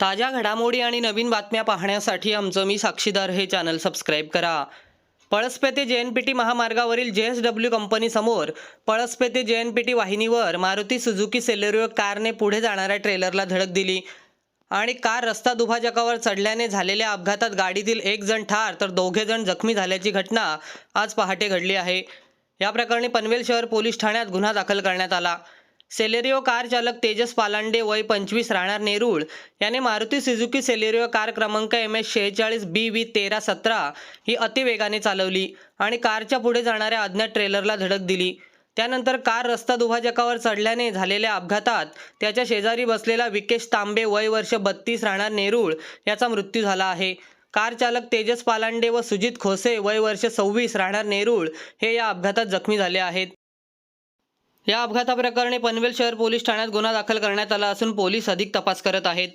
ताज्या घडामोडी आणि नवीन बातम्या पाहण्यासाठी आमचं मी साक्षीदार हे चॅनल सबस्क्राईब करा. पळसपे ते जे एन पी टी महामार्गावरील जे एस डब्ल्यू कंपनीसमोर पळसपे ते जे एन पी टी वाहिनीवर मारुती सुझुकी सेलेरिओ कारने पुढे जाणाऱ्या ट्रेलरला धडक दिली. आणि कार रस्ता दुभाजकावर चढल्याने झालेल्या अपघातात गाडीतील एक जण ठार तर दोघे जण जखमी झाल्याची घटना आज पहाटे घडली आहे. या प्रकरणी पनवेल शहर पोलीस ठाण्यात गुन्हा दाखल करण्यात आला. सेलेरिओ कार चालक तेजस पालांडे वय पंचवीस राहणार नेरूळ. याने मारुती सुझुकी सेलेरिओ कार क्रमांक एम एस शेहेचाळीस बी व्ही तेरा सतरा ही अतिवेगाने चालवली आणि कारच्या पुढे जाणाऱ्या अज्ञात ट्रेलरला धडक दिली. त्यानंतर कार रस्ता दुभाजकावर चढल्याने झालेल्या अपघातात त्याच्या शेजारी बसलेला विकेश तांबे वय वर्ष बत्तीस राहणार नेरूळ याचा मृत्यू झाला आहे. कार चालक तेजस पालांडे व सुजित खोसे वय वर्ष सव्वीस राहणार नेरूळ हे या अपघातात जखमी झाले आहेत. या अपघाताप्रकरणी पनवेल शहर पोलीस ठाण्यात गुन्हा दाखल करण्यात आला असून पोलीस अधिक तपास करत आहेत.